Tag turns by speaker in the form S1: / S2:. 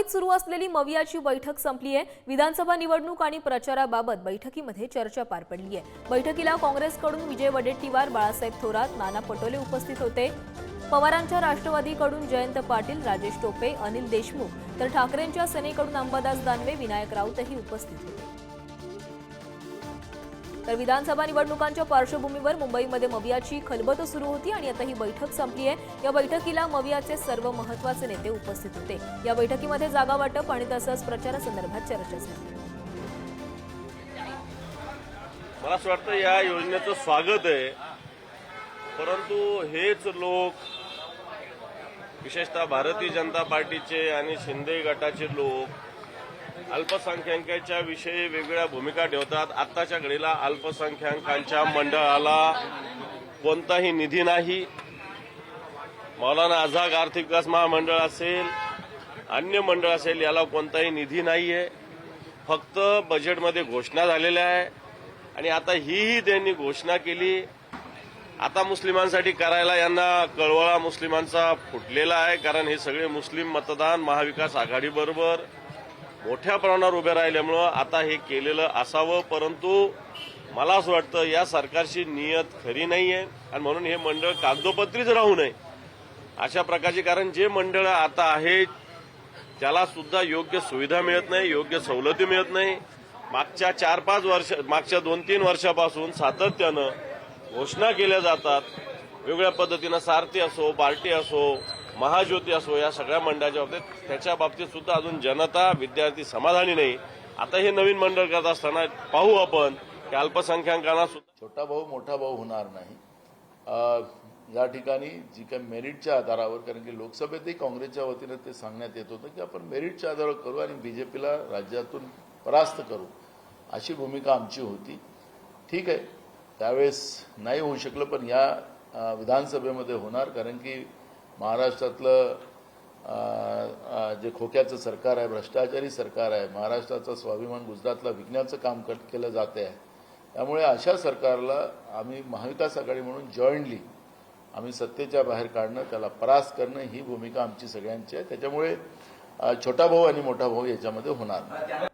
S1: मुंबईत सुरू असलेली मवियाची बैठक संपली आहे. विधानसभा निवडणूक आणि प्रचाराबाबत बैठकीमध्ये चर्चा पार पडली आहे. बैठकीला काँग्रेसकडून विजय वडेट्टीवार बाळासाहेब थोरात नाना पटोले उपस्थित होते. पवारांच्या राष्ट्रवादीकडून जयंत पाटील राजेश टोपे अनिल देशमुख तर ठाकरेंच्या सेनेकडून अंबादास दानवे विनायक राऊतही उपस्थित होते. तर विधानसभा निवडणुकांच्या पार्श्वभूमीवर मुंबईमध्ये मवियाची खलबत सुरू होती आणि आता ही बैठक संपली आहे. या बैठकीला मवियाचे सर्व महत्त्वाचे नेते उपस्थित होते. या बैठकीमध्ये जागा वाटप आणि तसंच प्रचारासंदर्भात चर्चा झाली.
S2: मला असं वाटतं या योजनेचं स्वागत आहे. परंतु हेच लोक विशेषतः भारतीय जनता पार्टीचे आणि शिंदे गटाचे लोक अल्पसंख्याकांच्या विषयी वेगवेगळ्या भूमिका ठेवतात. आत्ताच्या घडीला अल्पसंख्याकांच्या मंडळाला कोणताही निधी नाही. मौलाना आझाद आर्थिक विकास महामंडळ असेल अन्य मंडळ असेल याला कोणताही निधी नाहीये. फक्त बजेटमध्ये घोषणा झालेल्या आहे. आणि आता हीही त्यांनी घोषणा केली. आता मुस्लिमांसाठी करायला यांना कळवळा मुस्लिमांचा फुटलेला आहे. कारण हे सगळे मुस्लिम मतदान महाविकास आघाडीबरोबर मोठ्या प्रमाणावर उभे राहिल्यामुळं आता हे केलेलं असावं परंतु मला असं वाटतं या सरकारची नियत खरी नाही आहे आणि म्हणून हे मंडळ कागदोपत्रीच राहू नये. अशा प्रकारचे कारण जे मंडळ आता आहे त्याला सुद्धा योग्य सुविधा मिळत नाही योग्य सवलती मिळत नाही. मागच्या चार पाच वर्ष मागच्या दोन तीन वर्षापासून सातत्यानं घोषणा केल्या जातात. वेगवेगळ्या पद्धतीनं सारथी असो पार्टी असो महाज्योती असो या सगळ्या मंडळाच्या बाबतीत त्याच्या बाबतीत सुद्धा अजून जनता विद्यार्थी समाधानी नाही. आता हे नवीन मंडळ करत असताना पाहू आपण की अल्पसंख्याकांना सुद्धा
S3: छोटा भाऊ मोठा भाऊ होणार नाही. या ठिकाणी जी काही मेरिटच्या आधारावर कारण की लोकसभेतही काँग्रेसच्या वतीनं ते सांगण्यात येत होतं की आपण मेरिटच्या आधारावर करू आणि बीजेपीला राज्यातून परास्त करू. अशी भूमिका आमची होती. ठीक आहे. त्यावेळेस नाही होऊ शकलं पण या विधानसभेमध्ये होणार कारण की महाराष्ट्रातलं जे खोक्याचं सरकार आहे भ्रष्टाचारी सरकार आहे महाराष्ट्राचा स्वाभिमान गुजरातला विकण्याचं काम कट केलं जाते आहे. त्यामुळे अशा सरकारला आम्ही महाविकास आघाडी म्हणून जॉईंटली आम्ही सत्तेच्या बाहेर काढणं त्याला परास्त करणं ही भूमिका आमची सगळ्यांची आहे. त्याच्यामुळे छोटा भाऊ आणि मोठा भाऊ याच्यामध्ये होणार नाही.